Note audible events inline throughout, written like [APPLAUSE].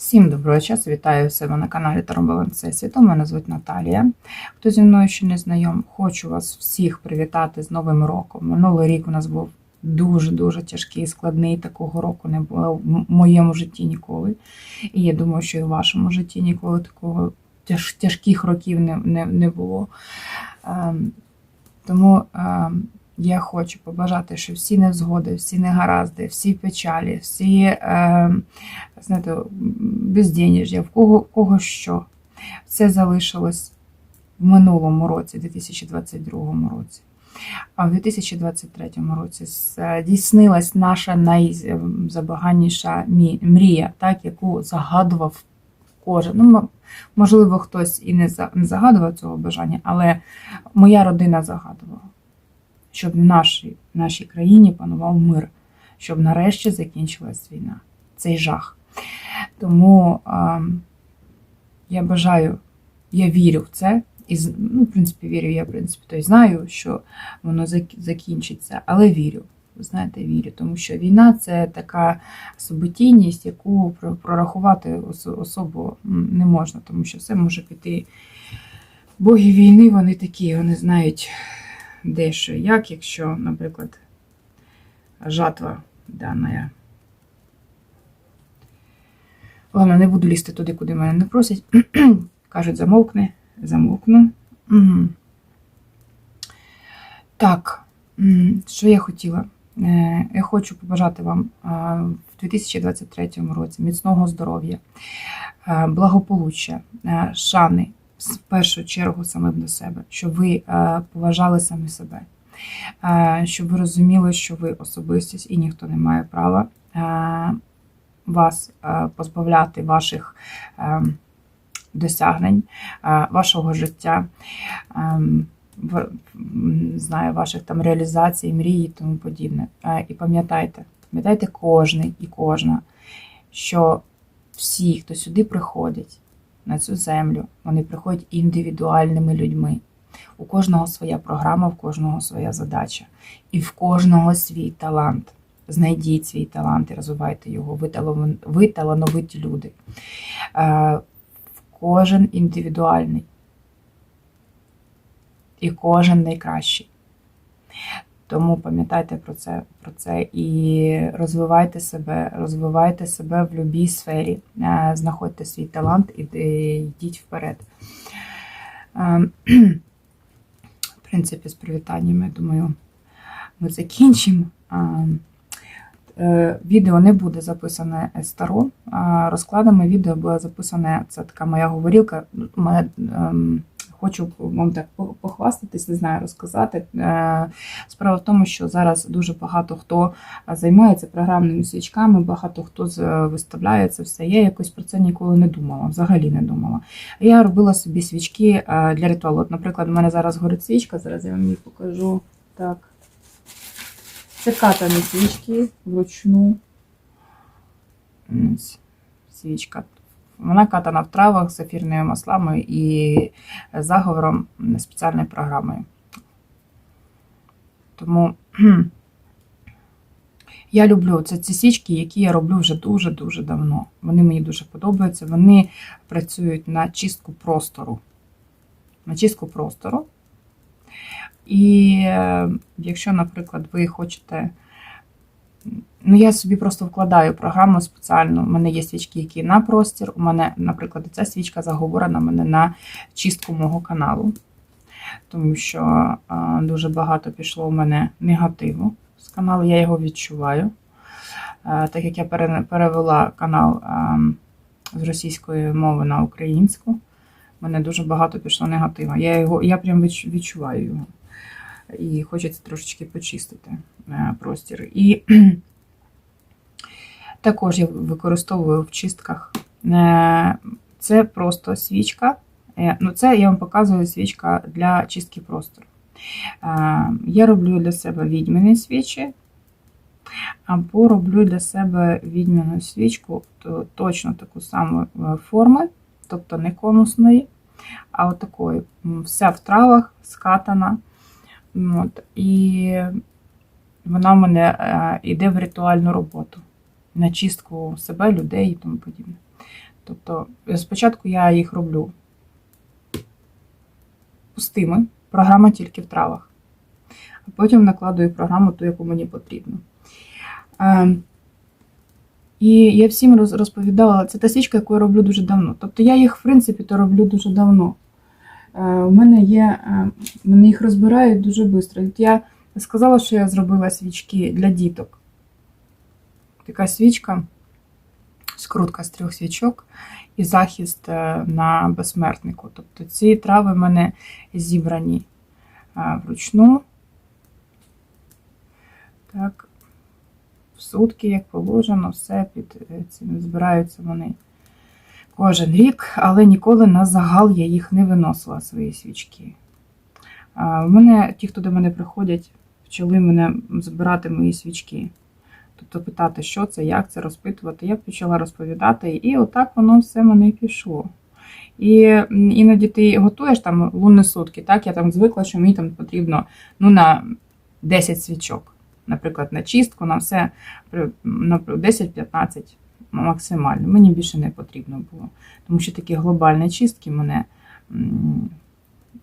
Всім доброго часу, вітаю себе на каналі Всесвіту. Мене звуть Наталія. Хто зі мною ще не знайом, хочу вас всіх привітати з Новим роком. Минулий рік у нас був дуже-дуже тяжкий, складний. Такого року не було в моєму житті ніколи. І я думаю, що і в вашому житті ніколи такого тяж, тяжких років не, не, не було. Ем, тому ем, я хочу побажати, що всі невзгоди, всі негаразди, всі печалі, всі е, знаєте, безденежжя, в кого, в кого що. Все залишилось в минулому році, 2022 році. А в 2023 році здійснилась наша найзабаганніша мрія, так, яку загадував кожен. Ну, можливо, хтось і не загадував цього бажання, але моя родина загадувала щоб в нашій, в нашій країні панував мир, щоб нарешті закінчилась війна, цей жах. Тому а, я бажаю, я вірю в це. І, ну, в принципі, вірю, я, в принципі, то й знаю, що воно закінчиться, але вірю. Ви знаєте, вірю, тому що війна це така событійність, яку прорахувати ос- особо м, не можна, тому що все може піти. Боги війни, вони такі, вони знають, де що і як, якщо, наприклад, жатва дана. Ладно, не буду лізти туди, куди мене не просять. [CLEARS THROAT] Кажуть, замовкни, замовкну. Угу. Так, що я хотіла? Е, Я хочу побажати вам в 2023 році міцного здоров'я, е, благополуччя, е, шани, в першу чергу саме до себе, щоб ви е, поважали самі себе, е, щоб ви розуміли, що ви особистість і ніхто не має права е, вас позбавляти ваших досягнень, вашого життя. знаю, ваших там реалізацій, мрій і тому подібне. І пам'ятайте, пам'ятайте кожний і кожна, що всі, хто сюди приходить, на цю землю, вони приходять індивідуальними людьми. У кожного своя програма, в кожного своя задача. І в кожного свій талант. Знайдіть свій талант і розвивайте його. Ви, талановиті люди. Е, Кожен індивідуальний. І кожен найкращий. Тому пам'ятайте про це, про це і розвивайте себе, розвивайте себе в будь-якій сфері, Е, знаходьте свій талант і йдіть вперед. Е, В принципі, з привітаннями, я думаю, ми закінчимо. Е, Відео не буде записане старо. Розкладами відео буде записане, це така моя говорілка. Хочу вам так похвастатись, не знаю, розказати. Е, Справа в тому, що зараз дуже багато хто займається програмними свічками, багато хто виставляє це все. Я якось про це ніколи не думала, взагалі не думала. Я робила собі свічки е, для ритуалу. От, наприклад, у мене зараз горить свічка, зараз я вам її покажу. Так. Це катані свічки вручну. Свічка. Вона катана в травах з ефірними маслами і заговором спеціальною програмою. Тому [CLEARS THROAT] я люблю це ці свічки, які я роблю вже дуже-дуже давно. Вони мені дуже подобаються. Вони працюють на чистку простору. На чистку простору. І е, якщо, наприклад, ви хочете. Ну, я собі просто вкладаю програму спеціально. У мене є свічки, які на простір. У мене, наприклад, ця свічка заговорена мене на чистку мого каналу, тому що дуже багато пішло у мене негативу з каналу, я його відчуваю. Так як я перевела канал з російської мови на українську, в мене дуже багато пішло негатива. Я, його, я прям відчуваю його. І хочеться трошечки почистити е, простір. І також я використовую в чистках. Е, Це просто свічка. Е, Ну, це я вам показую свічка для чистки простору. Е, Я роблю для себе відьміні свічі, або роблю для себе відьміну свічку, то точно таку саму форми, тобто не конусної, а от такої. Вся в травах, скатана. От, і вона в мене йде в ритуальну роботу на чистку себе, людей і тому подібне. Тобто, е, спочатку я їх роблю пустими, програма тільки в травах. А потім накладую програму ту, яку мені потрібно. Е, І я всім розповідала, це та свічка, яку я роблю дуже давно. Тобто я їх, в принципі, то роблю дуже давно. Е, У мене є, е, мене їх розбирають дуже швидко. Я сказала, що я зробила свічки для діток. Така свічка, скрутка з трьох свічок і захист е, на безсмертнику. Тобто ці трави в мене зібрані е, вручну. Так, в сутки, як положено, все під е, цим збираються вони кожен рік, але ніколи на загал я їх не виносила свої свічки. В мене, ті, хто до мене приходять, почали мене збирати мої свічки. Тобто питати, що це, як це розпитувати. Я почала розповідати, і отак воно все мене пішло. І іноді ти готуєш там лунні сутки, так? Я там звикла, що мені там потрібно ну, на 10 свічок. Наприклад, на чистку, на все на 10-15 максимально. Мені більше не потрібно було. Тому що такі глобальні чистки мене.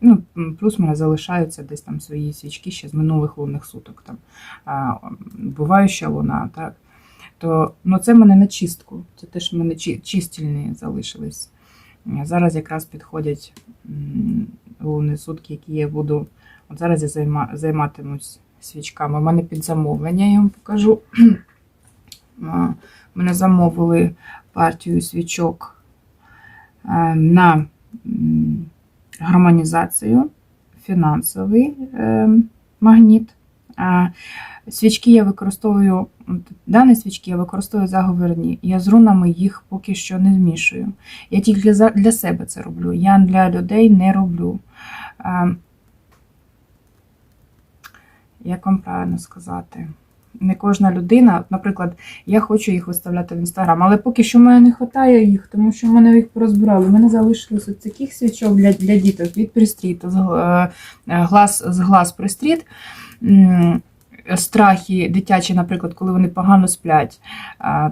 Ну, плюс мене залишаються десь там свої свічки ще з минулих лунних суток. Там, буваюча луна, так. То, ну, це в мене на чистку. Це теж в мене чи- чистільні залишились. Зараз якраз підходять лунні сутки, які я буду. От зараз я займа, займатимусь свічками. У мене під замовлення, я вам покажу. [CLEARS THROAT] Мене замовили партію свічок на гармонізацію, фінансовий е, магніт. Свічки я використовую, дані свічки я використовую заговорні. Я з рунами їх поки що не змішую. Я тільки для, себе це роблю. Я для людей не роблю. Як вам правильно сказати? Не кожна людина, наприклад, я хочу їх виставляти в інстаграм, але поки що в мене не вистачає їх, тому що в мене їх порозбирали. У мене залишилось таких свічок для, для діток від з, е, глаз, з глаз пристріт. Страхи дитячі, наприклад, коли вони погано сплять,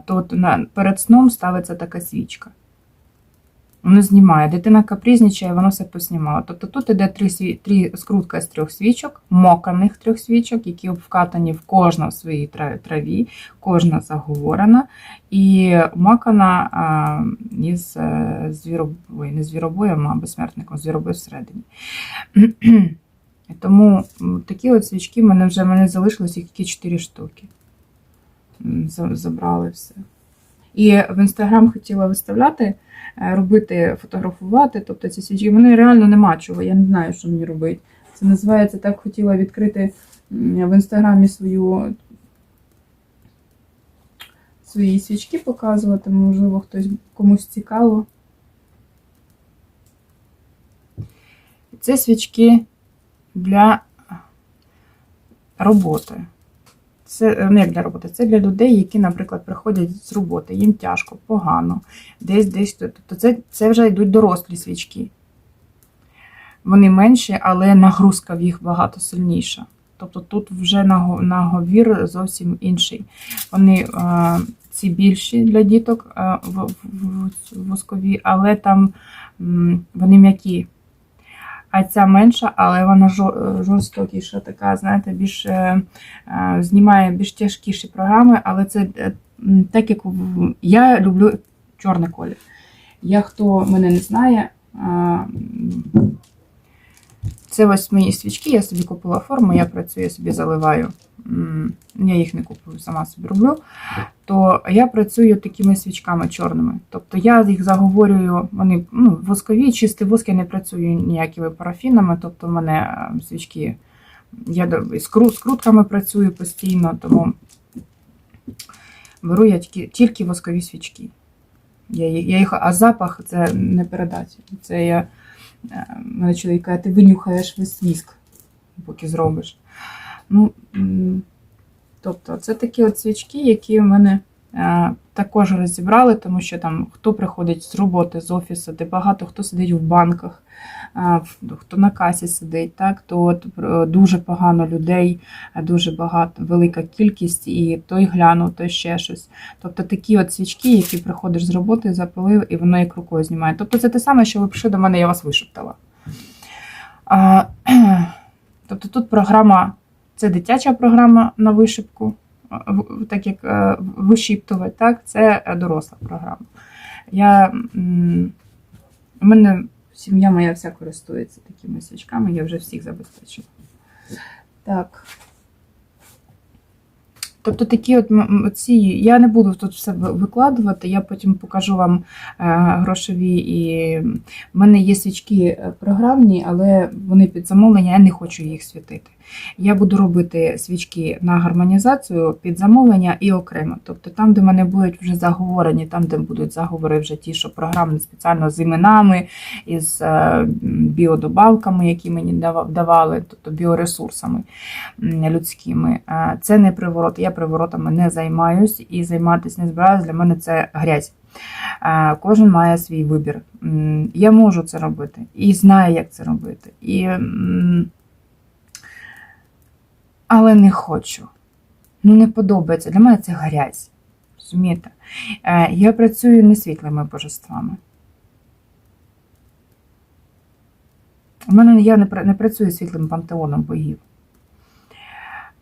то перед сном ставиться така свічка. Воно знімає. Дитина капризничає, воно все поснімало. Тобто тут іде три, сві- три скрутка з трьох свічок, моканих трьох свічок, які вкатані в кожна в своїй траві, кожна заговорена, і макана а, із е, звіробою, не звіробоєм, а безсмертником, звіробой всередині. Тому такі от свічки мене вже мене залишилось тільки 4 штуки. Забрали все. І в інстаграм хотіла виставляти, робити, фотографувати. Тобто ці свічки. Мене реально нема чого, я не знаю, що мені робити. Це називається так хотіла відкрити в інстаграмі свою свої свічки показувати. Можливо, хтось комусь цікаво. Це свічки для роботи. Це не для роботи, це для людей, які, наприклад, приходять з роботи, їм тяжко, погано, десь десь. Тобто це, це вже йдуть дорослі свічки. Вони менші, але нагрузка в їх багато сильніша. Тобто тут вже наговір зовсім інший. Вони е, ці більші для діток е, в, воскові, але там вони м'які. А ця менша, але вона жорстокіша, така, знаєте, більш е, е, знімає більш тяжкіші програми, але це е, так як я люблю чорний колір. Я хто мене не знає, це ось мої свічки, я собі купила форму, я працюю, я собі заливаю. Я їх не купую, сама собі роблю. То я працюю такими свічками чорними. Тобто я їх заговорюю, вони ну, воскові, чистий воск, я не працюю ніякими парафінами, тобто в мене е, свічки, я з кру- з крутками працюю постійно, тому беру я тільки, тільки воскові свічки. Я, я їх, а запах це не передати. Це я е, мене чоловік каже, ти винюхаєш весь віск, поки зробиш. Ну, тобто, це такі от свічки, які в мене е, також розібрали, тому що там хто приходить з роботи, з офісу, де багато хто сидить в банках, е, хто на касі сидить, так, то от, е, дуже погано людей, дуже багато, велика кількість, і той глянув, той ще щось. Тобто такі от свічки, які приходиш з роботи, запалив, і воно як рукою знімає. Тобто це те саме, що ви прийшли до мене, я вас вишептала. [CLEARS THROAT] Тобто тут програма, це дитяча програма на вишипку, так як е, вишіптувати, так, це е, доросла програма. Я, у мене сім'я моя вся користується такими свічками, я вже всіх забезпечила. Так. Тобто такі от ці, я не буду тут все викладувати, я потім покажу вам е, грошові і в мене є свічки програмні, але вони під замовлення, я не хочу їх світити. Я буду робити свічки на гармонізацію під замовлення і окремо. Тобто там, де мене будуть вже заговорені, там, де будуть заговори вже ті, що програмні спеціально з іменами, із е, біодобавками, які мені дава- давали, тобто біоресурсами людськими. Е, Це не приворот. Я приворотами не займаюсь і займатися не збираюсь. Для мене це грязь. Е, Кожен має свій вибір. Я можу це робити і знаю, як це робити. І, але не хочу. Ну, не подобається. Для мене це грязь. Розумієте? Е, Я працюю не світлими божествами. У мене я не, працюю світлим пантеоном богів.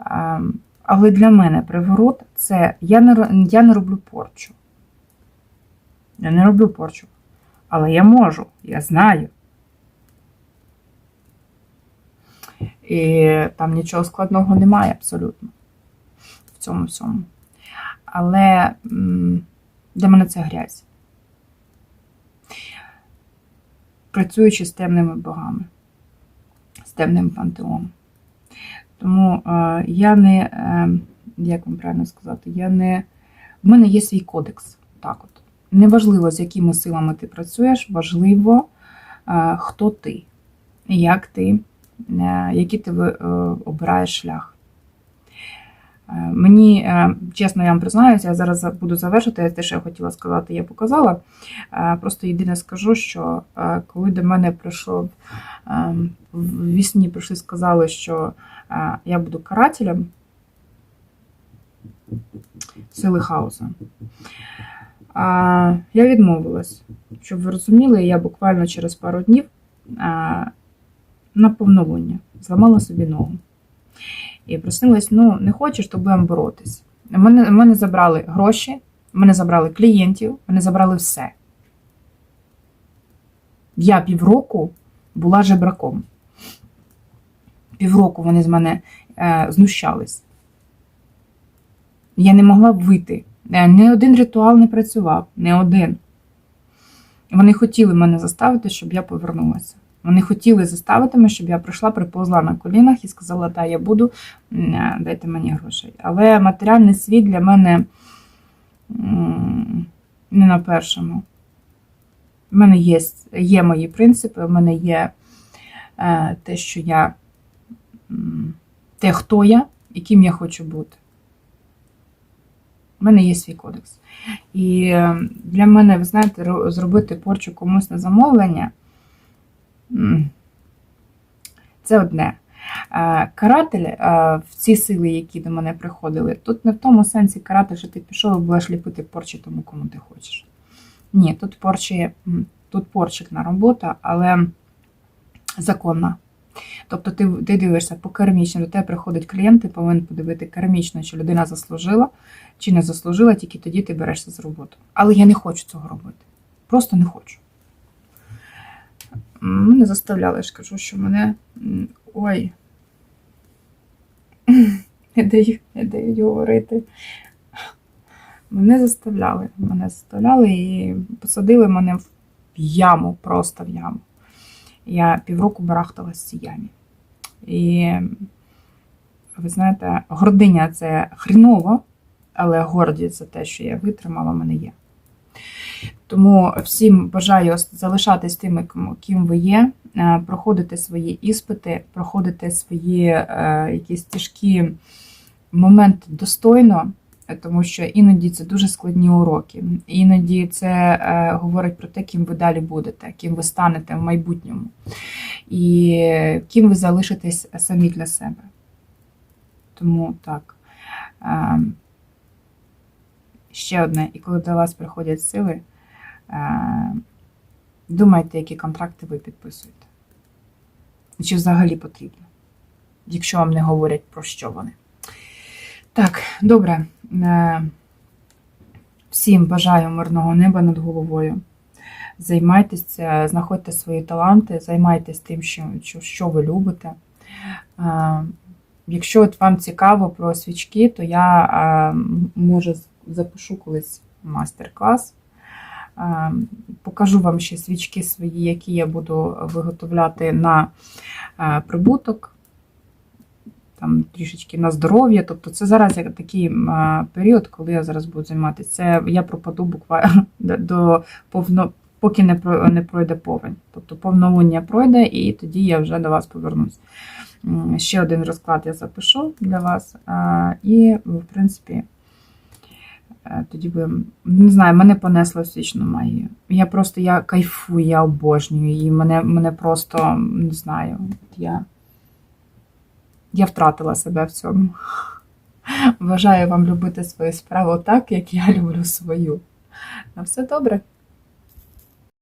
Ем, Але для мене приворот це я не, я не роблю порчу. Я не роблю порчу. Але я можу, я знаю. І там нічого складного немає абсолютно в цьому всьому. Але для мене це грязь. Працюючи з темними богами, з темним пантеоном. Тому е, я не, е, як вам правильно сказати, я не. В мене є свій кодекс. Так от. Неважливо, з якими силами ти працюєш, важливо, е, хто ти, як ти, який ти е, обираєш шлях. Е, Мені, е, чесно, я вам признаюся, я зараз буду завершити, те, що я хотіла сказати, я показала. Е, Просто єдине скажу, що е, коли до мене прийшов е, в вісні прийшли, сказали, що е, я буду карателем сили хаосу. Я відмовилась. Щоб ви розуміли, я буквально через пару днів на повнолуння зламала собі ногу. І просилась, ну, не хочеш, то будемо боротись. Мене, мене забрали гроші, мене забрали клієнтів, мене забрали все. Я півроку була жебраком. Півроку вони з мене е, знущались. Я не могла вийти. Е, Ні один ритуал не працював, не один. Вони хотіли мене заставити, щоб я повернулася. Вони хотіли заставити мене, щоб я прийшла, приповзла на колінах і сказала, та я буду, е, дайте мені грошей. Але матеріальний світ для мене не на першому. У мене є, є мої принципи, у мене є е, те, що я те, хто я і ким я хочу бути. У мене є свій кодекс. І е, для мене, ви знаєте, зробити порчу комусь на замовлення це одне. Каратель е, в ці сили, які до мене приходили, тут не в тому сенсі каратель, що ти пішов і будеш ліпити порчі тому, кому ти хочеш. Ні, тут порчі, тут порчикна робота, але законна. Тобто ти, ти дивишся по кармічно, до тебе приходить клієнт, ти повинен подивити кармічно, чи людина заслужила, чи не заслужила, тільки тоді ти берешся за роботу. Але я не хочу цього робити. Просто не хочу. М, Мене заставляли, я ж кажу, що мене. Ой. Не дають, не дають говорити. Мене заставляли. Мене заставляли і посадили мене в яму, просто в яму. Я півроку барахталась в цій ямі. І ви знаєте, гординя це хріново, але гордість за те, що я витримала, мене є. Тому всім бажаю залишатись тими, ким ви є, е, проходити свої іспити, проходити свої е, якісь тяжкі моменти достойно, тому що іноді це дуже складні уроки. Іноді це е, говорить про те, ким ви далі будете, ким ви станете в майбутньому, і ким ви залишитесь самі для себе. Тому так. Е, ще одне, і коли до вас приходять сили, е, думайте, які контракти ви підписуєте. Чи взагалі потрібно, якщо вам не говорять про що вони. Так, добре. Е, Всім бажаю мирного неба над головою. Займайтеся, знаходьте свої таланти, займайтесь тим, що, що, ви любите. Е, Якщо от вам цікаво про свічки, то я е, може запишу колись мастер-клас. Е, Покажу вам ще свічки свої, які я буду виготовляти на е, прибуток там трішечки на здоров'я. Тобто це зараз такий м, період, коли я зараз буду займатися. Це я пропаду буквально до- повно, поки не не пройде повень. Тобто повнолуння пройде, і тоді я вже до вас повернусь. Ще один розклад я запишу для вас. І, в принципі, е, тоді би, не знаю, мене понесло в свічну магію. Я просто я кайфую, я обожнюю її. Мене, мене просто не знаю. Я я втратила себе в цьому. Бажаю вам любити свою справу так, як я люблю свою. На все добре.